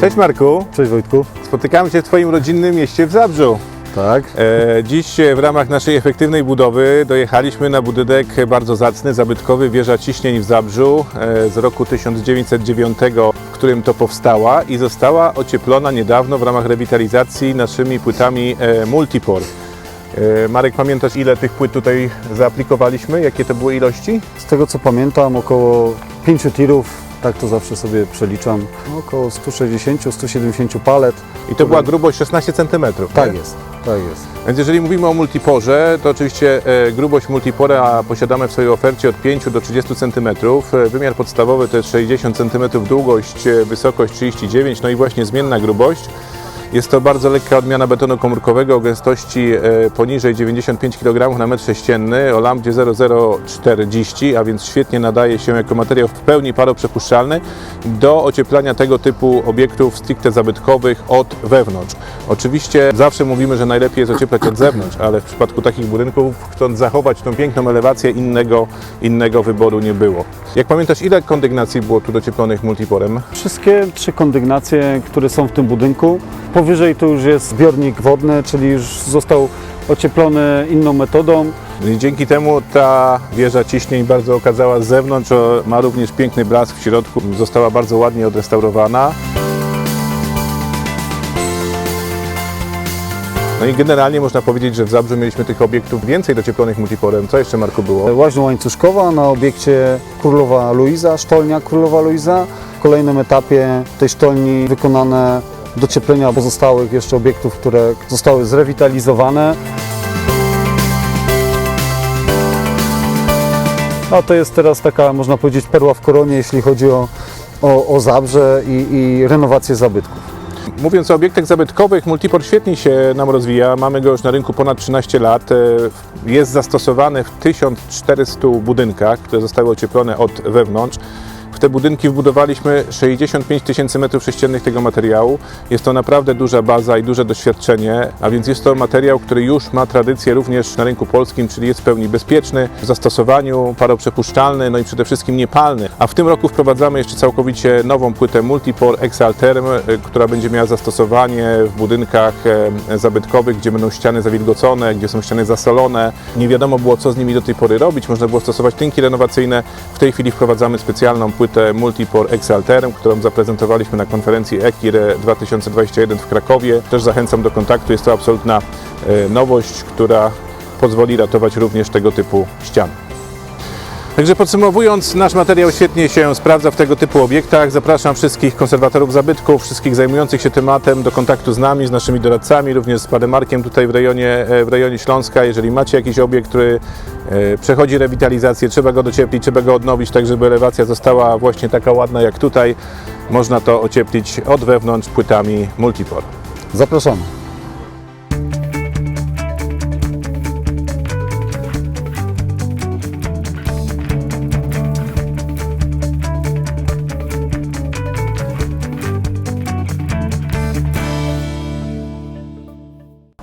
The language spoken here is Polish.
Cześć Marku, Cześć Wojtku. spotykamy się w Twoim rodzinnym mieście w Zabrzu. Tak. E, dziś e, w ramach naszej efektywnej budowy dojechaliśmy na budynek bardzo zacny, zabytkowy wieża ciśnień w Zabrzu e, z roku 1909, w którym to powstała i została ocieplona niedawno w ramach rewitalizacji naszymi płytami e, Multipor. E, Marek, pamiętasz ile tych płyt tutaj zaaplikowaliśmy? Jakie to były ilości? Z tego co pamiętam, około 5 tirów, tak to zawsze sobie przeliczam, no, około 160-170 palet. I to była grubość 16 cm. Tak jest, tak jest. Więc jeżeli mówimy o multiporze, to oczywiście e, grubość multipora posiadamy w swojej ofercie od 5 do 30 cm. E, Wymiar podstawowy to jest 60 cm, długość, e, wysokość 39, no i właśnie zmienna grubość. Jest to bardzo lekka odmiana betonu komórkowego o gęstości e, poniżej 95 kg na metr sześcienny o lambdzie 0040, a więc świetnie nadaje się jako materiał w pełni paroprzepuszczalny do ocieplania tego typu obiektów stricte zabytkowych od wewnątrz. Oczywiście zawsze mówimy, że najlepiej jest ocieplać od zewnątrz, ale w przypadku takich budynków, chcąc zachować tą piękną elewację, innego, innego wyboru nie było. Jak pamiętasz, ile kondygnacji było tu docieplonych multiporem? Wszystkie trzy kondygnacje, które są w tym budynku, powyżej to już jest zbiornik wodny, czyli już został ocieplony inną metodą. I Dzięki temu ta wieża ciśnień bardzo okazała z zewnątrz, ma również piękny blask w środku, została bardzo ładnie odrestaurowana. No i generalnie można powiedzieć, że w Zabrzu mieliśmy tych obiektów więcej docieplonych multiporem. Co jeszcze, Marku, było? Łaźnia łańcuszkowa na obiekcie Królowa Luiza, sztolnia Królowa Luiza. W kolejnym etapie tej sztolni wykonane docieplenia pozostałych jeszcze obiektów, które zostały zrewitalizowane. A to jest teraz taka, można powiedzieć, perła w koronie, jeśli chodzi o, o, o Zabrze i, i renowację zabytków. Mówiąc o obiektach zabytkowych, Multipor świetnie się nam rozwija. Mamy go już na rynku ponad 13 lat. E, Jest zastosowany w 1400 budynkach, które zostały ocieplone od wewnątrz. W te budynki wbudowaliśmy 65 tysięcy metrów sześciennych tego materiału. Jest to naprawdę duża baza i duże doświadczenie, a więc jest to materiał, który już ma tradycję również na rynku polskim, czyli jest w pełni bezpieczny w zastosowaniu, paroprzepuszczalny, no i przede wszystkim niepalny. A w tym roku wprowadzamy jeszcze całkowicie nową płytę Multipor Exalterm, y, która będzie miała zastosowanie w budynkach zabytkowych, gdzie będą ściany zawilgocone, gdzie są ściany zasolone. Nie wiadomo było, co z nimi do tej pory robić. Można było stosować tynki renowacyjne. W tej chwili wprowadzamy specjalną płytę Multipor Exalterm, którą zaprezentowaliśmy na konferencji EKIR 2021 w Krakowie. Też zachęcam do kontaktu. Jest to absolutna e, nowość, która pozwoli ratować również tego typu ściany. Także podsumowując, nasz materiał świetnie się sprawdza w tego typu obiektach. Zapraszam wszystkich konserwatorów zabytków, wszystkich zajmujących się tematem do kontaktu z nami, z naszymi doradcami, również z panem Markiem tutaj w rejonie, e, w rejonie Śląska. Jeżeli macie jakiś obiekt, który e, przechodzi rewitalizację, trzeba go docieplić, trzeba go odnowić, tak żeby elewacja została właśnie taka ładna jak tutaj, można to ocieplić od wewnątrz płytami Multipor. Zapraszamy.